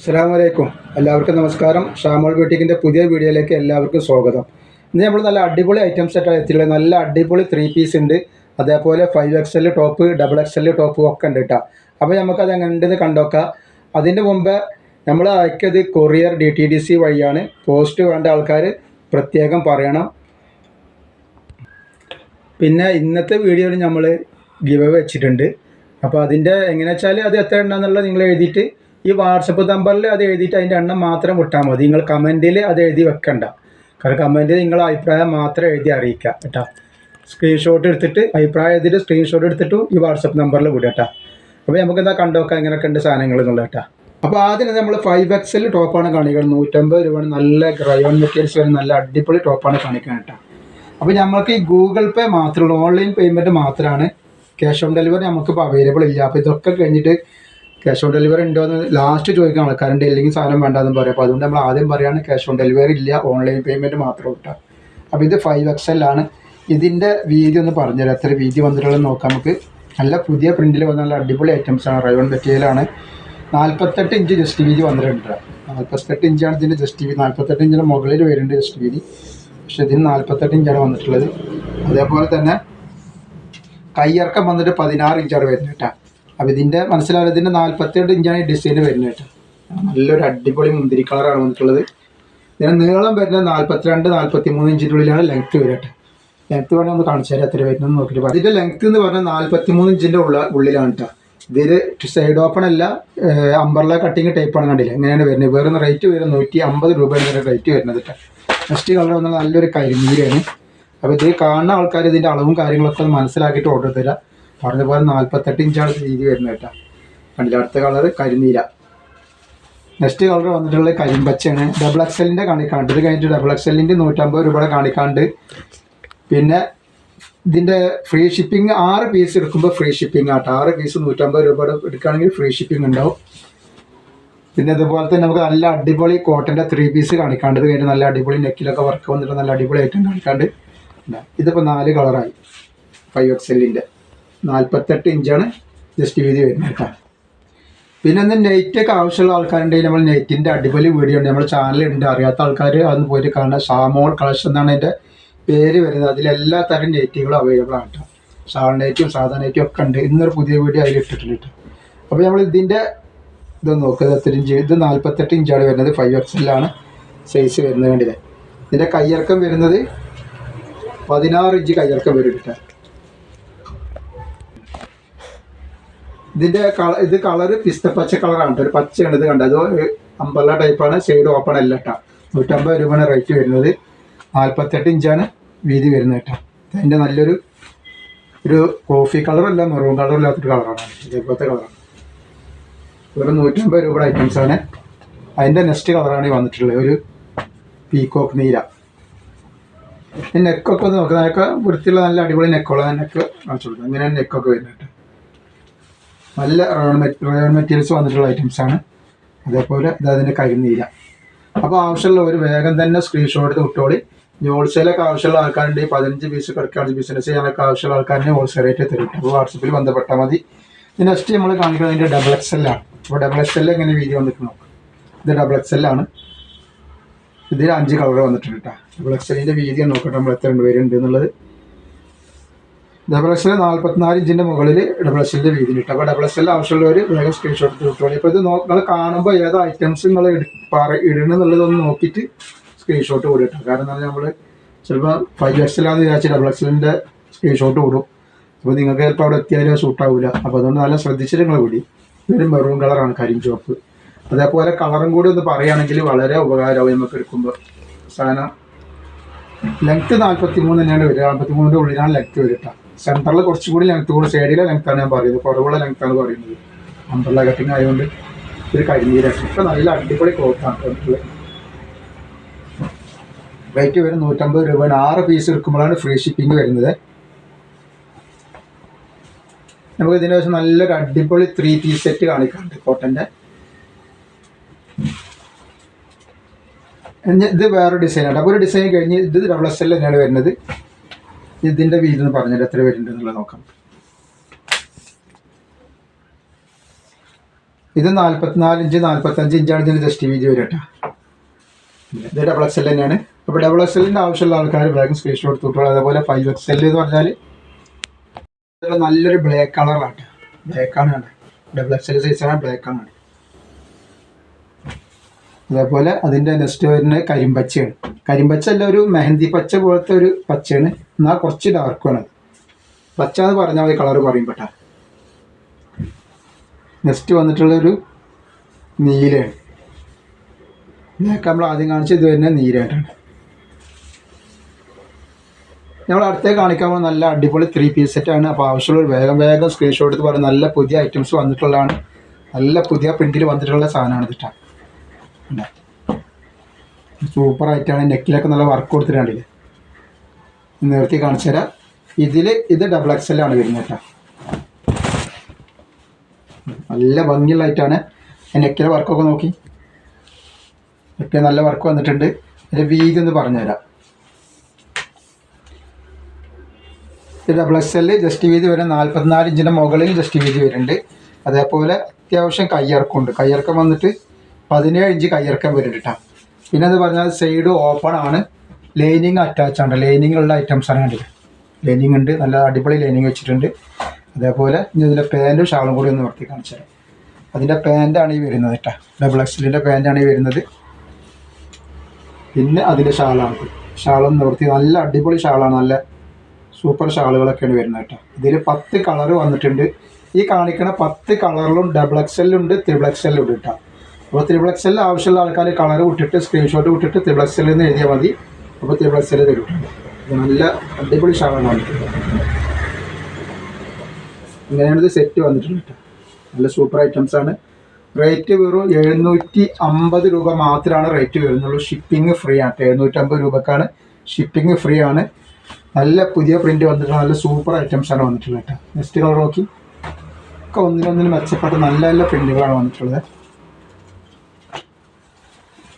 അസ്സാം വലൈക്കും എല്ലാവർക്കും നമസ്കാരം. ഷാമോൾ ബ്യൂട്ടിക്കിന്റെ പുതിയ വീഡിയോയിലേക്ക് എല്ലാവർക്കും സ്വാഗതം. ഇന്ന് നമ്മൾ നല്ല അടിപൊളി ഐറ്റംസ് ആയിട്ടാണ് എത്തിയിട്ടുള്ളത്. നല്ല അടിപൊളി ത്രീ പീസ് ഉണ്ട്. അതേപോലെ five X L top double X L top ഒക്കെ ഉണ്ട് കേട്ടോ അപ്പോൾ നമുക്കത് എങ്ങനെ ഉണ്ടെന്ന് കണ്ടോക്കാം. അതിന്റെ മുമ്പ് നമ്മൾ അയക്കിയത് courier D T D C വഴിയാണ്. പോസ്റ്റ് വേണ്ട ആൾക്കാർ പ്രത്യേകം പറയണം. പിന്നെ ഇന്നത്തെ വീഡിയോയിൽ നമ്മൾ ഗിവ് വെച്ചിട്ടുണ്ട്. അപ്പോൾ അതിന്റെ എങ്ങനെ വെച്ചാൽ അത് എത്ര ഉണ്ടെന്നുള്ളത് നിങ്ങൾ എഴുതിയിട്ട് ഈ വാട്സപ്പ് നമ്പറിൽ അത് എഴുതിയിട്ട് അതിന്റെ എണ്ണം മാത്രം വിട്ടാൽ മതി. നിങ്ങൾ കമന്റിൽ അത് എഴുതി വെക്കണ്ട. കാരണം കമന്റിൽ നിങ്ങളെ അഭിപ്രായം മാത്രം എഴുതി അറിയിക്കുക കേട്ടോ. സ്ക്രീൻഷോട്ട് എടുത്തിട്ട് അഭിപ്രായം എഴുതിയിട്ട് സ്ക്രീൻഷോട്ട് എടുത്തിട്ട് ഈ വാട്സപ്പ് നമ്പറിൽ വിടുക കേട്ടോ. അപ്പോൾ നമുക്ക് എന്താ കണ്ടുവെക്കാം എങ്ങനെയൊക്കെ ഉണ്ട് സാധനങ്ങൾ എന്നുള്ളത് കേട്ടോ. അപ്പോൾ ആദ്യം നമ്മൾ ഫൈവ് എക്സൽ ടോപ്പാണ് കാണിക്കുന്നത്. നൂറ്റമ്പത് രൂപ നല്ല ഗ്രയോൺ മെറ്റീരിയൽസ് വരുന്ന നല്ല അടിപൊളി ടോപ്പാണ് കാണിക്കുന്നത് കേട്ടോ. അപ്പോൾ നമുക്ക് ഈ ഗൂഗിൾ പേ മാത്രമുള്ളൂ ഓൺലൈൻ പേയ്മെന്റ് മാത്രമാണ്. ക്യാഷ് ഓൺ ഡെലിവറി നമുക്കിപ്പോൾ അവൈലബിൾ ഇല്ല. അപ്പോൾ ഇതൊക്കെ കഴിഞ്ഞിട്ട് ക്യാഷ് ഓൺ ഡെലിവറി ഉണ്ടോ എന്ന് ലാസ്റ്റ് ചോദിക്കാൻ കറണ്ട് ഇല്ലെങ്കിൽ സാധനം വേണ്ടെന്ന് പറയും. അപ്പോൾ അതുകൊണ്ട് നമ്മൾ ആദ്യം പറയുകയാണ് ക്യാഷ് ഓൺ ഡെലിവറി ഇല്ല ഓൺലൈൻ പേയ്മെന്റ് മാത്രം കിട്ടാം. അപ്പോൾ ഇത് ഫൈവ് എക്സ് എല്ലാണ് ഇതിന്റെ വീതി ഒന്ന് പറഞ്ഞുതരാം. എത്ര വീതി വന്നിട്ടുള്ളത് നോക്കാം നമുക്ക്. നല്ല പുതിയ പ്രിന്റിൽ വന്ന നല്ല അടിപൊളി ഐറ്റംസ് ആണ്. റയോൺ മെറ്റീരിയലാണ് നാൽപ്പത്തെട്ട് ഇഞ്ച് ജസ്റ്റ് വീതി വന്നിട്ടുണ്ട് നാൽപ്പത്തെട്ട് ഇഞ്ചാണ് ഇതിന്റെ ജസ്റ്റ് വീതി. നാൽപ്പത്തെട്ട് ഇഞ്ചിന് മുകളിൽ വരുന്നുണ്ട് ജസ്റ്റ് വീതി. പക്ഷെ ഇതിന് നാൽപ്പത്തെട്ട് ഇഞ്ചാണ് വന്നിട്ടുള്ളത്. അതേപോലെ തന്നെ കയ്യിറക്കം വന്നിട്ട് പതിനാറ് ഇഞ്ചാണ് വരുന്നത് കേട്ടോ. അപ്പോൾ ഇതിന്റെ മനസ്സിലാവില്ല ഇതിന്റെ നാൽപ്പത്തിയെട്ട് ഇഞ്ചാണ് ഈ ഡിസൈൻ വരുന്നത് കേട്ടോ. നല്ലൊരു അടിപൊളി മുന്തിരി കളറാണ് വന്നിട്ടുള്ളത്. ഇതിന് നീളം വരുന്നത് നാൽപ്പത്തിരണ്ട് നാൽപ്പത്തി മൂന്ന് ഇഞ്ചിന്റെ ഉള്ളിലാണ് ലെങ്ത്ത് വരിക കേട്ടോ. വേണമെങ്കിൽ ഒന്ന് കാണിച്ചു തരാം എത്ര വരുന്നത് നോക്കിയിട്ട് പറയാം ഇതിന്റെ എന്ന് പറഞ്ഞാൽ നാൽപ്പത്തി മൂന്ന് ഇഞ്ചിന്റെ ഉള്ള ഉള്ളിലാണ് കേട്ടോ. ഇതിൽ സൈഡ് ഓപ്പൺ അല്ല അമ്പർല കട്ടിങ് ടൈപ്പാണ് കണ്ടില്ല? എങ്ങനെയാണ് വരുന്നത്. വേറെ റേറ്റ് വരുന്നത് നൂറ്റി അമ്പത് രൂപയാണ് വരെ റേറ്റ് വരുന്നത് കേട്ടോ. നെക്സ്റ്റ് കളർ വന്നാൽ നല്ലൊരു കരിമീരാണ് അപ്പോൾ ഇത് കാണുന്ന ആൾക്കാർ ഇതിന്റെ അളവും കാര്യങ്ങളൊക്കെ മനസ്സിലാക്കിയിട്ട് ഓർഡർ തരാം. പറഞ്ഞ പോലെ നാൽപ്പത്തെട്ട് ഇഞ്ചാണ് രീതി വരുന്നത് കേട്ടോ. കണ്ടില്ല? അടുത്ത കളർ കരിനീല. നെക്സ്റ്റ് കളർ വന്നിട്ടുള്ളത് കരിമ്പച്ചയാണ്. ഡബിൾ എക്സലിന്റെ കാണിക്കാണ്ട്. ഇത് കഴിഞ്ഞിട്ട് ഡബിൾ എക്സലിന്റെ നൂറ്റമ്പത് രൂപയുടെ കാണിക്കാണ്ട്. പിന്നെ ഇതിന്റെ ഫ്രീ ഷിപ്പിംഗ് ആറ് പീസ് എടുക്കുമ്പോൾ ഫ്രീ ഷിപ്പിംഗ് ആട്ടോ. ആറ് പീസ് നൂറ്റമ്പത് രൂപയുടെ എടുക്കുകയാണെങ്കിൽ ഫ്രീ ഷിപ്പിംഗ് ഉണ്ടാവും. പിന്നെ അതുപോലെ തന്നെ നമുക്ക് നല്ല അടിപൊളി കോട്ടന്റെ ത്രീ പീസ് കാണിക്കാണ്ട്. ഇത് നല്ല അടിപൊളി നെക്കിലൊക്കെ വർക്ക് വന്നിട്ട് നല്ല അടിപൊളി ഐറ്റം കാണിക്കാണ്ട്. ഇതാ. ഇതിപ്പോൾ നാല് കളറായി ഫൈവ് എക്സലിന്റെ നാൽപ്പത്തെട്ട് ഇഞ്ചാണ് ജസ്റ്റ് വീതി വരുന്നത് കേട്ടോ. പിന്നെ ഒന്ന് നെയ്റ്റൊക്കെ ആവശ്യമുള്ള ആൾക്കാരുണ്ടെങ്കിൽ നമ്മൾ നെയ്റ്റിന്റെ അടിപൊളി വീഡിയോ ഉണ്ട്. നമ്മുടെ ചാനലുണ്ട് അറിയാത്ത ആൾക്കാർ അതൊന്ന് പോയിട്ട് കാണുക. സാമോൾ കളക്ഷൻ എന്നാണ് എന്റെ പേര് വരുന്നത്. അതിലെല്ലാ തരം നെയ്റ്റുകളും അവൈലബിൾ ആണ് കേട്ടോ. സാൾ നെയ്റ്റും സാധാ നെയ്റ്റും ഒക്കെ ഉണ്ട്. ഇന്നൊരു പുതിയ വീഡിയോ അതിൽ ഇട്ടിട്ടുണ്ട് കേട്ടോ. അപ്പോൾ നമ്മൾ ഇതിന്റെ ഇത് നോക്കുക എത്ര ഇഞ്ച്? ഇത് നാൽപ്പത്തെട്ട് ഇഞ്ചാണ് വരുന്നത്. ഫൈവ് എക്സലാണ് സൈസ് വരുന്നത് വേണ്ടിയത് ഇതിന്റെ കയ്യിറക്കം വരുന്നത് പതിനാറ് ഇഞ്ച് കയ്യിറക്കം വരും കേട്ടോ. ഇതിന്റെ കളർ ഇത് കളറ് പച്ച കളറാണ് ഒരു പച്ചയാണ് ഇത് കണ്ടത്. അമ്പല ടൈപ്പാണ് സൈഡ് ഓപ്പൺ അല്ല കേട്ടോ. നൂറ്റമ്പത് രൂപയാണ് റേറ്റ് വരുന്നത്. നാൽപ്പത്തെട്ട് ഇഞ്ചാണ് വീതി വരുന്നത് കേട്ടോ. അതിന്റെ നല്ലൊരു ഒരു കോഫി കളറല്ല മെറൂൺ കളറില്ലാത്തൊരു കളറാണ് ഇതേപോലത്തെ കളറാണ് വെറും നൂറ്റമ്പത് രൂപയുടെ ഐറ്റംസ് ആണ്. അതിന്റെ നെക്സ്റ്റ് കളറാണ് ഈ വന്നിട്ടുള്ളത്. ഒരു പീക്കോക്ക് നീല. നെക്കൊക്കെ ഒന്ന് നോക്കുക നെക്ക് വൃത്തിയുള്ള നല്ല അടിപൊളി നെക്കുള്ള നെക്ക് കാണിച്ചു കൊടുക്കുക അങ്ങനെയാണ് നെക്കൊക്കെ വരുന്നത് നല്ല റയോൺ റയോൺ മെറ്റീരിയൽസ് വന്നിട്ടുള്ള ഐറ്റംസ് ആണ്. അതേപോലെ ഇത് അതിന്റെ കരിനീല അപ്പോൾ ആവശ്യമുള്ള ഒരു വേഗം തന്നെ സ്ക്രീൻഷോട്ട് എടുത്ത് വിട്ടോളി. ഇനി ഹോൾസെയിലൊക്കെ ആവശ്യമുള്ള ആൾക്കാരുണ്ട്. പതിനഞ്ച് പീസ് കിടക്കാണ് ബിസിനസ് ചെയ്യാനൊക്കെ ആവശ്യമുള്ള ആൾക്കാരിനെ ഹോൾസെയിൽ റേറ്റ് തരും. അപ്പോൾ വാട്സപ്പിൽ ബന്ധപ്പെട്ടാൽ മതി. നെക്സ്റ്റ് നമ്മൾ കാണിക്കുന്നത് ഇതിന്റെ ഡബിൾ എക്സ് എൽ ആണ്. അപ്പോൾ ഡബിൾ എക്സ് എൽ എങ്ങനെ വീഡിയോ വന്നിട്ട് നോക്കാം. ഇത് ഡബിൾ എക്സ് എൽ ആണ്. ഇതിൽ അഞ്ച് കളർ വന്നിട്ടുണ്ട് കേട്ടോ ഡബിൾ എക്സ് എല്ലിന്റെ വീതി നോക്കട്ടെ. നമ്മൾ എത്ര പേരുണ്ട് എന്നുള്ളത്. ഡബിൾ എക്സ് എൽ നാൽപ്പത്തിനാല് ഇഞ്ചിന്റെ മുകളിൽ ഡബിൾ എസ് എല്ലിന്റെ വീതി കിട്ടും അപ്പോൾ ഡബിൾ എസ് എൽ ആവശ്യമുള്ളവർ വേഗം സ്ക്രീൻഷോട്ട് കിട്ടുള്ളൂ ഇപ്പോൾ ഇത് നിങ്ങൾ കാണുമ്പോൾ ഏത് ഐറ്റംസ് നിങ്ങൾ പറ ഇടണം എന്നുള്ളതൊന്ന് നോക്കിയിട്ട് സ്ക്രീൻഷോട്ട് കൂടി കിട്ടും കാരണം എന്താ നമ്മൾ ചിലപ്പോൾ ഫൈവ് എക്സ് എല്ലാന്ന് വിചാരിച്ച് ഡബിൾ എക്സ് എല്ലിന്റെ സ്ക്രീൻഷോട്ട് കൂടും. അപ്പോൾ നിങ്ങൾക്ക് ചിലപ്പോൾ അവിടെ എത്തിയാലും സൂട്ടാവില്ല അപ്പോൾ അതുകൊണ്ട് നല്ല ശ്രദ്ധിച്ചിട്ട് നിങ്ങൾ കൂടി ഇതൊരു മെറൂൺ കളറാണ് കരിം ചുവപ്പ് അതേപോലെ കളറും കൂടി ഒന്ന് പറയുകയാണെങ്കിൽ വളരെ ഉപകാരമാവും നമുക്ക് എടുക്കുമ്പോൾ സാധനം ലെങ്ത്ത് നാൽപ്പത്തി മൂന്ന് തന്നെയാണ് വരിക. നാൽപ്പത്തി മൂന്നിന്റെ ഉള്ളിലാണ് ലെങ്ത്ത് വരിക സെന്ററിൽ കുറച്ചും കൂടി ലെങ്ത്ത് കൂടി സൈഡിലെ ലെങ്ത്താണ് ഞാൻ പറയുന്നത്. കുറവുള്ള ലെങ്ത്താണ് പറയുന്നത്. അമ്പർല കട്ടിങ് ആയതുകൊണ്ട് ഒരു കരിനീരാണ് ഇപ്പം നല്ല അടിപൊളി ക്ലോത്താണ് റേറ്റ് വരും നൂറ്റമ്പത് രൂപയാണ്. ആറ് പീസ് എടുക്കുമ്പോഴാണ് ഫ്രീ ഷിപ്പിംഗ് വരുന്നത്. നമുക്ക് ഇതിന് ശേഷം നല്ലൊരു അടിപൊളി ത്രീ പീസ് സെറ്റ് കാണിക്കാറുണ്ട് കോട്ടന്റെ ഇത് വേറെ ഡിസൈനാണ് അപ്പോൾ ഒരു ഡിസൈൻ കഴിഞ്ഞ് ഇത് ഡബിൾ എസ് എൽ തന്നെയാണ് വരുന്നത്. ഇതിന്റെ എന്ന് പറഞ്ഞാൽ എത്ര വരുന്നുണ്ട് എന്നുള്ളത് നോക്കാം. ഇത് നാൽപ്പത്തിനാല് ഇഞ്ച് നാൽപ്പത്തഞ്ച് ഇഞ്ചാണ് ഇതിന്റെ ജസ്റ്റ് വീതി വരും കേട്ടോ. ഇത് ഡബിൾ എക്സ് എൽ തന്നെയാണ്. അപ്പോൾ ഡബിൾ എക്സ് എല്ലിന്റെ ആവശ്യമുള്ള ആൾക്കാർ വേഗം സ്ക്രീൻഷോട്ട് എടുത്തിട്ടുള്ളത് അതേപോലെ ഫൈവ് എക്സ് എൽ എന്ന് പറഞ്ഞാൽ നല്ലൊരു ബ്ലാക്ക് കളറാണ് ബ്ലാക്കാണ് ആണ് ഡബിൾ എക്സ് എൽ സൈസാണ് ബ്ലാക്കാണ് അതേപോലെ അതിന്റെ നെക്സ്റ്റ് വരുന്നത് കരിമ്പച്ചയാണ്. കരിമ്പച്ചല്ല ഒരു മെഹന്തി പച്ച പോലത്തെ ഒരു പച്ചയാണ്. എന്നാൽ കുറച്ച് ഡാർക്കാണ് പച്ച എന്ന് പറഞ്ഞാൽ മതി കളർ പറയും പെട്ട നെക്സ്റ്റ് വന്നിട്ടുള്ളൊരു നീലയാണ്. ഇതൊക്കെ നമ്മൾ ആദ്യം കാണിച്ചത് ഇത് തന്നെ നീലായിട്ടാണ് നമ്മൾ അടുത്തേ കാണിക്കാൻ പോകുന്ന നല്ല അടിപൊളി ത്രീ പീസ് സെറ്റാണ് അപ്പോൾ ആവശ്യമുള്ള വേഗം വേഗം സ്ക്രീൻഷോട്ട് എടുത്ത് പറഞ്ഞ് നല്ല പുതിയ ഐറ്റംസ് വന്നിട്ടുള്ളതാണ്. നല്ല പുതിയ പ്രിന്റിൽ വന്നിട്ടുള്ള സാധനമാണ് ഇതിട്ടാ സൂപ്പർ ആയിട്ടാണ് നെക്കിലൊക്കെ നല്ല വർക്ക് കൊടുത്തിട്ടുണ്ടല്ലേ നിർത്തി കാണിച്ചു തരാം. ഇതിൽ ഇത് ഡബിൾ എക്സ് ആണ് വരുന്നത് കേട്ടോ. നല്ല ഭംഗിയുള്ള ആയിട്ടാണ് നെക്കിലെ വർക്കൊക്കെ നോക്കി. ഒക്കെ നല്ല വർക്ക് വന്നിട്ടുണ്ട്. ഇതിന്റെ വീതി ഒന്ന് പറഞ്ഞുതരാം ഇത് ഡബിൾ എക്സ് എൽ ജസ്റ്റ് വീതി വരെ നാൽപ്പത്തിനാല് ഇഞ്ചിന്റെ മുകളിൽ ജസ്റ്റ് വീതി വരുന്നുണ്ട്. അതേപോലെ അത്യാവശ്യം കയ്യിറക്കമുണ്ട് കയ്യിറക്കം വന്നിട്ട് പതിനേഴ് ഇഞ്ച് കയ്യിറക്കം വരുന്നുണ്ട് പിന്നെ എന്ന് പറഞ്ഞാൽ സൈഡ് ഓപ്പൺ ആണ്. ലൈനിങ് അറ്റാച്ച് ആണ്. ലൈനിങ് ഉള്ള ഐറ്റംസ് ആണ് കണ്ടത് ലൈനിങ് ഉണ്ട്. നല്ല അടിപൊളി ലൈനിങ് വെച്ചിട്ടുണ്ട്. അതേപോലെ ഇനി ഇതിന്റെ പാന്റും ഷാളും കൂടി ഒന്ന് നിർത്തി കാണിച്ചു അതിന്റെ പാന്റാണ് ഈ വരുന്നത് കേട്ടോ ഡബിൾ എക്സലിന്റെ പാന്റാണ് ഈ വരുന്നത്. പിന്നെ അതിന്റെ ഷാളാണ് ഷാളും നിവർത്തി നല്ല അടിപൊളി ഷാളാണ് നല്ല സൂപ്പർ ഷാളുകളൊക്കെയാണ് വരുന്നത് കേട്ടോ ഇതിൽ പത്ത് കളർ വന്നിട്ടുണ്ട്. ഈ കാണിക്കണ പത്ത് കളറിലും ഡബിൾ എക്സലുണ്ട് ത്രിബിൾ എക്സലുണ്ട് കേട്ടോ അപ്പോൾ ത്രിബിൾ എക്സൽ ആവശ്യമുള്ള ആൾക്കാർ കളർ വിട്ടിട്ട് സ്ക്രീൻഷോട്ട് വിട്ടിട്ട് ത്രിബിൾ നിന്ന് എഴുതിയാൽ മതി. അപ്പോൾ ത്രിബിൾ എക്സൽ തരും നല്ല അടിപൊളി ഷാളാണ് വന്നിട്ടുള്ളത്. ഇങ്ങനെയാണ് ഇത് സെറ്റ് വന്നിട്ടുണ്ട് കേട്ടോ. നല്ല സൂപ്പർ ഐറ്റംസ് ആണ്. റേറ്റ് വെറും എഴുന്നൂറ്റി അമ്പത് രൂപ മാത്രമാണ് റേറ്റ് വരുന്നുള്ളൂ. ഷിപ്പിംഗ് ഫ്രീ ആണ് എഴുന്നൂറ്റമ്പത് രൂപക്കാണ് ഷിപ്പിംഗ് ഫ്രീ ആണ്. നല്ല പുതിയ പ്രിന്റ് വന്നിട്ടുണ്ട് നല്ല സൂപ്പർ ഐറ്റംസ് ആണ് വന്നിട്ടുള്ളത് കേട്ടോ. നെക്സ്റ്റ് കളർ നോക്കി. ഒക്കെ ഒന്നിനൊന്നിന് മെച്ചപ്പെട്ട നല്ല നല്ല പ്രിന്റുകളാണ് വന്നിട്ടുള്ളത്.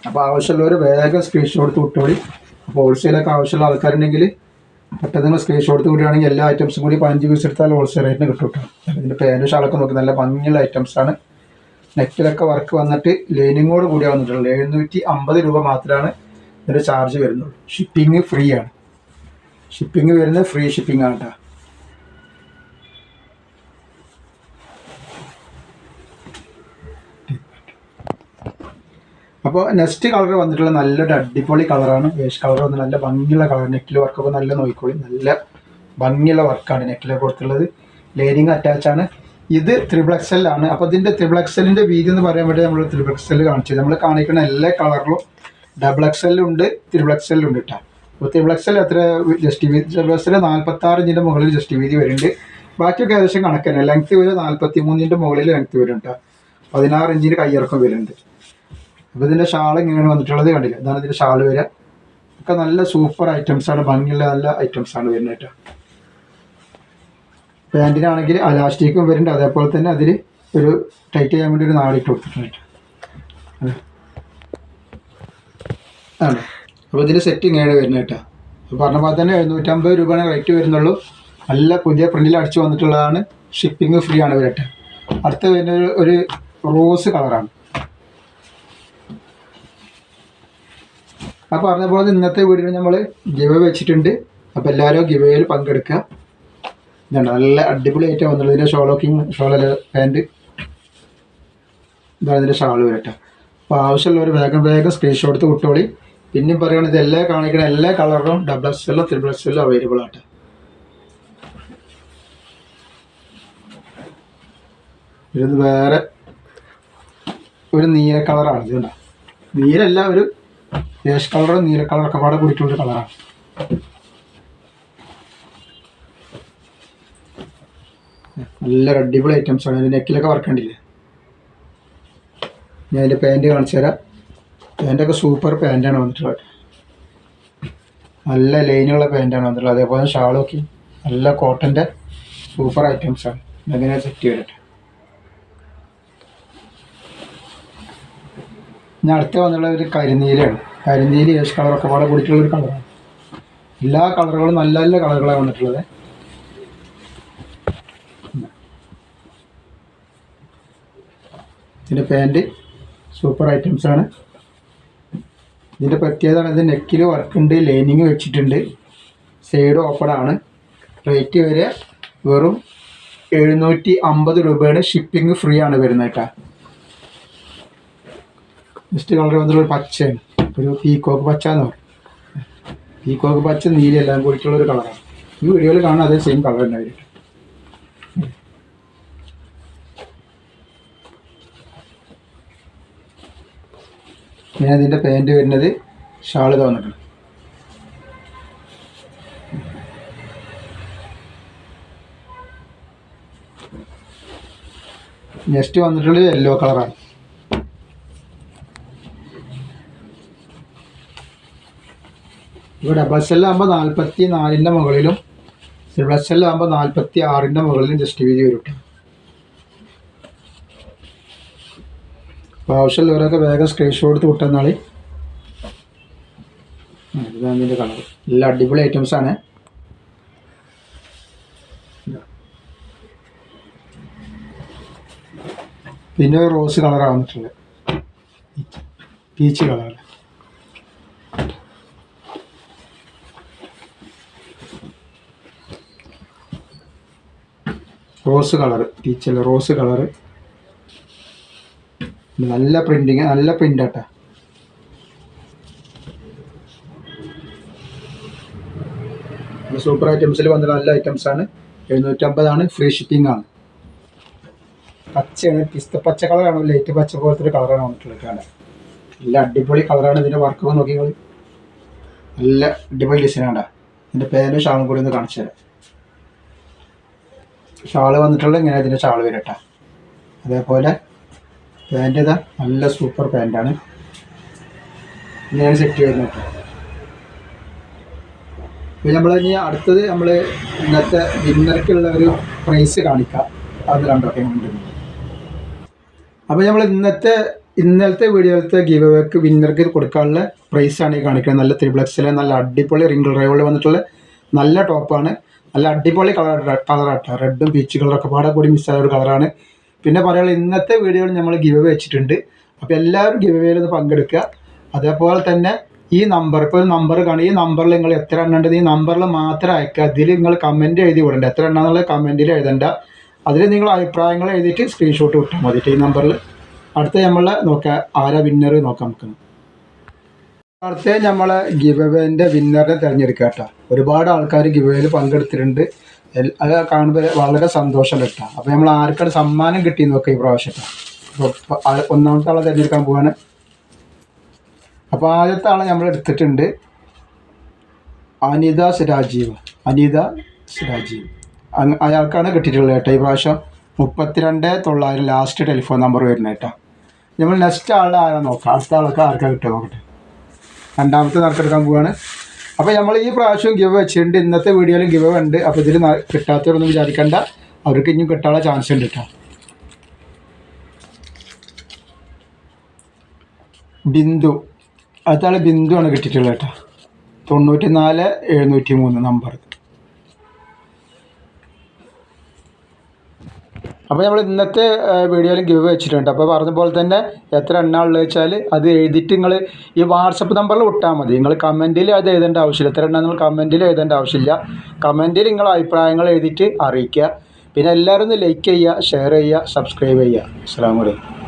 അപ്പോൾ ആവശ്യമുള്ളവർ വേഗം സ്ക്രീൻഷോട്ട് വിട്ടോളി. അപ്പോൾ ഹോൾസെയിലൊക്കെ ആവശ്യമുള്ള ആൾക്കാരുണ്ടെങ്കിൽ പെട്ടെന്ന് നിങ്ങൾ സ്ക്രീൻഷോട്ട് വിടുകയാണെങ്കിൽ എല്ലാ ഐറ്റംസും കൂടി പതിനഞ്ച് പീസ് എടുത്താൽ ഹോൾസെയിൽ റേറ്റിന് കിട്ടും കേട്ടോ ഇതിന്റെ പേര് ഷാളൊക്കെ നോക്കി നല്ല ഭംഗിയുള്ള ഐറ്റംസ് ആണ്. നെറ്റിലൊക്കെ വർക്ക് വന്നിട്ട് ലൈനിങ്ങോട് കൂടി വന്നിട്ടുള്ളത് എഴുന്നൂറ്റി അമ്പത് രൂപ മാത്രമാണ് ഇതിന്റെ ചാർജ് വരുന്നുള്ളൂ ഷിപ്പിംഗ് ഫ്രീ ആണ്. ഷിപ്പിംഗ് വരുന്നത് ഫ്രീ ഷിപ്പിംഗ് ആണ് കേട്ടോ അപ്പോൾ നെക്സ്റ്റ് കളർ വന്നിട്ടുള്ള നല്ലൊരു അടിപൊളി കളറാണ് വേഷ് കളർ വന്ന് നല്ല ഭംഗിയുള്ള കളർ നെക്കിൽ വർക്കൊക്കെ നല്ല നോക്കിക്കോളി നല്ല ഭംഗിയുള്ള വർക്കാണ് നെക്കിലെ കൊടുത്തുള്ളത് ലേനിങ് ആണ്. ഇത് ത്രിബിൾ ആണ്. അപ്പോൾ ഇതിന്റെ ത്രിബിൾ എക്സലിന്റെ വീതി എന്ന് പറയാൻ വേണ്ടി നമ്മൾ ത്രിബിൾ കാണിച്ചത് നമ്മൾ കാണിക്കുന്ന എല്ലാ കളറിലും ഡബിൾ എക്സലുണ്ട് ത്രിബിൾ എക്സലും ഉണ്ട് കേട്ടോ അപ്പോൾ ത്രിബിൾ എക്സൽ എത്ര ജസ്റ്റ് വീതി ത്രിബിൾ എക്സൽ നാൽപ്പത്താറ് ഇഞ്ചിന്റെ മുകളിൽ ജസ്റ്റ് വീതി വരുന്നുണ്ട്. ബാക്കിയൊക്കെ ഏകദേശം കണക്ക് ലെങ്ത് വരും നാൽപ്പത്തി മൂന്നിന്റെ മുകളിൽ ലെങ്ത് വരും കേട്ടോ പതിനാറ് ഇഞ്ചിന് കയ്യിറക്കം വരുന്നുണ്ട്. അപ്പോൾ ഇതിന്റെ ഷാൾ ഇങ്ങനെയാണ് വന്നിട്ടുള്ളത് കണ്ടില്ല? ഇതാണ് ഇതിന്റെ ഷാൾ വരിക. ഒക്കെ നല്ല സൂപ്പർ ഐറ്റംസ് ആണ് ഭംഗിയുള്ള നല്ല ആണ് വരുന്നത് കേട്ടോ. പാന്റിനാണെങ്കിൽ അലാസ്റ്റിക്കും വരുന്നുണ്ട്. അതേപോലെ തന്നെ അതിൽ ഒരു ടൈറ്റ് ചെയ്യാൻ വേണ്ടി ഒരു നാടിട്ട് കൊടുത്തിട്ടുണ്ട്. ആണ്. അപ്പോൾ ഇതിന്റെ സെറ്റ് ഇങ്ങനെയാണ് വരുന്നത് കേട്ടോ. അപ്പോൾ പറഞ്ഞ പോലെ തന്നെ എഴുന്നൂറ്റമ്പത് രൂപയാണ് റേറ്റ് വരുന്നുള്ളൂ. നല്ല പുതിയ പ്രിന്റിൽ അടിച്ചു വന്നിട്ടുള്ളതാണ്. ഷിപ്പിംഗ് ഫ്രീ ആണ് വരട്ടെ അടുത്ത വരുന്ന ഒരു റോസ് കളറാണ് ആ പറഞ്ഞ പോലെ ഇന്നത്തെ വീഡിയോ നമ്മൾ ഗിവ വെച്ചിട്ടുണ്ട്. അപ്പോൾ എല്ലാവരും ഗിവയിൽ പങ്കെടുക്കുക. ഇതാണ് നല്ല അടിപൊളി അടിപൊളിയായിട്ട് വന്നുള്ളത് ഇതിന്റെ ഷോളോക്കിങ് ഷോളല്ല പാന്റ് ഇതാണ് ഇതിന്റെ ഷാൾ വരട്ടെ അപ്പോൾ ആവശ്യമുള്ളവർ വേഗം വേഗം സ്ക്രീൻഷോട്ട് എടുത്ത് വിട്ടോളി. പിന്നെയും പറയുകയാണെങ്കിൽ ഇത് എല്ലാ കാണിക്കുന്ന എല്ലാ കളറും double X L triple X L available ആട്ടെ. ഇത് വേറെ ഒരു നീല കളറാണ് ഇതുകൊണ്ടാണ് കണ്ടോ? നീലല്ല ഒരു ഏഷ് കളറും നീല കളറൊക്കെ പാടെ കൂടിയിട്ടുള്ള കളറാണ് നല്ല അടിപൊളി ഐറ്റംസ് ആണ്. അതിന്റെ നെക്കിലൊക്കെ വർക്ക് കണ്ടില്ലേ? ഞാൻ അതിന്റെ പാന്റ് കാണിച്ചു തരാം. പാന്റൊക്കെ സൂപ്പർ പാന്റാണ് വന്നിട്ടുള്ളത്. നല്ല ലൈനുള്ള പാന്റാണ് വന്നിട്ടുള്ളത്. അതേപോലെ ഷാൾ നോക്കി. നല്ല കോട്ടന്റെ സൂപ്പർ ഐറ്റംസ് ആണ്. ഇതെങ്ങനെ സെറ്റ് ചെയ്തിട്ട് ഞാൻ അടുത്ത വന്നുള്ള ഒരു കരിനീലയാണ്. കരിനീല ഏഷ് കളറൊക്കെ പാടെ കൂടിയിട്ടുള്ള ഒരു കളറാണ്. എല്ലാ കളറുകളും നല്ല നല്ല കളറുകളാണ് വന്നിട്ടുള്ളത്. ഇതിന്റെ പാന്റ് സൂപ്പർ ഐറ്റംസ് ആണ്. ഇതിന്റെ പ്രത്യേകത ഇത് നെക്കിൽ വർക്ക് ഉണ്ട് ലൈനിങ് വെച്ചിട്ടുണ്ട്. സൈഡ് ഓപ്പൺ ആണ്. റേറ്റ് വരെ വെറും എഴുന്നൂറ്റി അമ്പത് രൂപയുടെ ഷിപ്പിംഗ് ഫ്രീ ആണ് വരുന്നേട്ടാ ജസ്റ്റ് കളർ വന്നിട്ടുള്ള പച്ചയാണ്. ഒരു പീക്കോക്ക് പച്ച എന്ന് പറയും പീക്കോക്ക് പച്ച നീല എല്ലാം കൂടിയിട്ടുള്ള ഒരു കളറാണ് ഈ വീഡിയോയിൽ കാണാൻ അതേ സെയിം കളർ തന്നെ വരും പിന്നെ അതിന്റെ പാന്റ് വരുന്നത് ഷാൾ തോന്നിട്ടുണ്ട്. നെക്സ്റ്റ് വന്നിട്ടുള്ളത് യെല്ലോ കളറാണ് ഇവിടെ ഡബിൾ സെല്ലാകുമ്പോൾ നാൽപ്പത്തി നാലിന്റെ മുകളിലും സിൽവർ സെല്ലാകുമ്പോൾ നാൽപ്പത്തി ആറിന്റെ മുകളിലും ജസ്റ്റ് വീതി വരും അപ്പോൾ ആവശ്യമുള്ളവരൊക്കെ വേഗം സ്ക്രീൻഷോട്ട് എടുത്ത് വിട്ടെന്നാളി. ഇതാണ് ഇതിന്റെ കളർ നല്ല അടിപൊളി ഐറ്റംസ് ആണ്. പിന്നെ റോസ് കളറാണ് ആവുന്നിട്ടുണ്ട് peach colour rose colour teacher rose colour നല്ല പ്രിന്റിങ് നല്ല പ്രിന്റ് ആട്ടാ സൂപ്പർ ഐറ്റംസിൽ വന്ന നല്ല ഐറ്റംസ് ആണ് എഴുന്നൂറ്റമ്പതാണ് ഫ്രീ ഷിപ്പിംഗ് ആണ് പച്ചയാണ് പിസ്ത പച്ച കളറാണ് ലൈറ്റ് പച്ച പോലത്തെ ഒരു കളറാണ് വന്നിട്ടുള്ളത് നല്ല അടിപൊളി കളറാണ് ഇതിന്റെ വർക്ക് നോക്കിയാൽ നല്ല അടിപൊളി ഡിസൈനാണ് ഇതിന്റെ പേരും ഷാളും കൂടി ഒന്ന് കാണിച്ചു തരാം ഷാൾ വന്നിട്ടുള്ള ഇങ്ങനെ ഇതിന്റെ ഷാൾ വരട്ടെ. അതേപോലെ പാന്റ് ഇതാ നല്ല സൂപ്പർ പാന്റാണ് ഇങ്ങനെയാണ് സെറ്റ് ചെയ്യുന്നത്. പിന്നെ നമ്മൾ ഇനി അടുത്തത് നമ്മൾ ഇന്നത്തെ ഡിന്നർക്കുള്ള ഒരു പ്രൈസ് കാണിക്കാം. അത് കണ്ടോട്ടെ ഉണ്ട്. അപ്പോൾ നമ്മൾ ഇന്നത്തെ ഇന്നലത്തെ വീഡിയോയിലത്തെ ഗീവ് അവേക്ക് വിന്നർക്ക് കൊടുക്കാനുള്ള പ്രൈസാണ് ഈ കാണിക്കുന്നത്. നല്ല ത്രിപ്ലക്സിലെ നല്ല അടിപൊളി റിംഗിൾ ഡ്രൈവുകൾ വന്നിട്ടുള്ള നല്ല ടോപ്പാണ് നല്ല അടിപൊളി കളർ കളറാട്ടോ റെഡും പീച്ച് കളറൊക്കെ പാടെ കൂടി മിസ്സായ ഒരു കളറാണ് പിന്നെ പറയാനുള്ള ഇന്നത്തെ വീഡിയോയിൽ നമ്മൾ ഗിവ് വെച്ചിട്ടുണ്ട്. അപ്പോൾ എല്ലാവരും ഗിവ് വേയിൽ ഒന്ന് പങ്കെടുക്കുക. അതേപോലെ തന്നെ ഈ നമ്പർ ഇപ്പോൾ ഒരു നമ്പർ കാണും. ഈ നമ്പറിൽ നിങ്ങൾ എത്ര എണ്ണം ഈ നമ്പറിൽ മാത്രം അയക്കുക. അതിൽ നിങ്ങൾ കമന്റ് എഴുതി വിടണ്ട. എത്ര എണ്ണം എന്നുള്ളത് കമന്റിൽ എഴുതണ്ട. അതിൽ നിങ്ങൾ അഭിപ്രായങ്ങൾ എഴുതിയിട്ട് സ്ക്രീൻഷോട്ട് വിട്ടാൽ മതി ഈ നമ്പറിൽ അടുത്ത നമ്മൾ നോക്കാം. ആരാ വിന്നർ നോക്കാം നമുക്ക്. അടുത്ത നമ്മളെ ഗിവ് വിന്നറിനെ തിരഞ്ഞെടുക്കുക കേട്ടോ. ഒരുപാട് ആൾക്കാർ ഗിവ് അവേയിൽ പങ്കെടുത്തിട്ടുണ്ട്. അത് കാണുമ്പോൾ വളരെ സന്തോഷം കേട്ടോ. അപ്പോൾ നമ്മൾ ആർക്കാണ് സമ്മാനം കിട്ടി നോക്കാം ഈ പ്രാവശ്യം അപ്പോൾ ഒന്നാമത്തെ ആളെ തിരഞ്ഞെടുക്കാൻ പോവാണ്. അപ്പോൾ ആദ്യത്തെ ആളെ നമ്മൾ എടുത്തിട്ടുണ്ട്. അനിത രാജീവ് അനിത സുരാജീവ്. അയാൾക്കാണ് കിട്ടിയിട്ടുള്ളത് കേട്ടോ ഈ പ്രാവശ്യം. മുപ്പത്തിരണ്ട് തൊള്ളായിരം ലാസ്റ്റ് ടെലിഫോൺ നമ്പർ വരുന്നത് കേട്ടോ. നമ്മൾ നെക്സ്റ്റ് ആളുടെ ആരാ നോക്കാം? അടുത്ത ആളൊക്കെ ആർക്കാ കിട്ടുക നോക്കട്ടെ. രണ്ടാമത്തെ നറുക്കെടുക്കാൻ പോവാണ്. അപ്പോൾ നമ്മൾ ഈ പ്രാവശ്യം ഗിവ് വെച്ചിട്ടുണ്ട്. ഇന്നത്തെ വീഡിയോയിലും ഗിവ് ഉണ്ട്. അപ്പോൾ ഇതിൽ കിട്ടാത്തവരൊന്നും വിചാരിക്കണ്ട. അവർക്ക് ഇനിയും കിട്ടാനുള്ള ചാൻസ് ഉണ്ട് കേട്ടോ ബിന്ദു. അടുത്ത ബിന്ദു ആണ് കിട്ടിയിട്ടുള്ളത് കേട്ടോ തൊണ്ണൂറ്റി നാല് എഴുന്നൂറ്റി മൂന്ന് നമ്പർ അപ്പോൾ നമ്മൾ ഇന്നത്തെ വീഡിയോയിൽ ഗിവ് വെച്ചിട്ടുണ്ട്. അപ്പോൾ പറഞ്ഞ പോലെ തന്നെ എത്ര എണ്ണ ഉള്ളത് വെച്ചാൽ അത് എഴുതിയിട്ട് നിങ്ങൾ ഈ വാട്സപ്പ് നമ്പറിൽ വിട്ടാൽ മതി. നിങ്ങൾ കമന്റിൽ അത് എഴുതേണ്ട ആവശ്യമില്ല. എത്ര എണ്ണ നിങ്ങൾ കമന്റിൽ എഴുതേണ്ട ആവശ്യമില്ല. കമന്റിൽ നിങ്ങൾ അഭിപ്രായങ്ങൾ എഴുതിയിട്ട് അറിയിക്കുക. പിന്നെ എല്ലാവരും ഒന്ന് ലൈക്ക് ചെയ്യുക ഷെയർ ചെയ്യുക സബ്സ്ക്രൈബ് ചെയ്യുക. അസ്സാം വലൈക്കും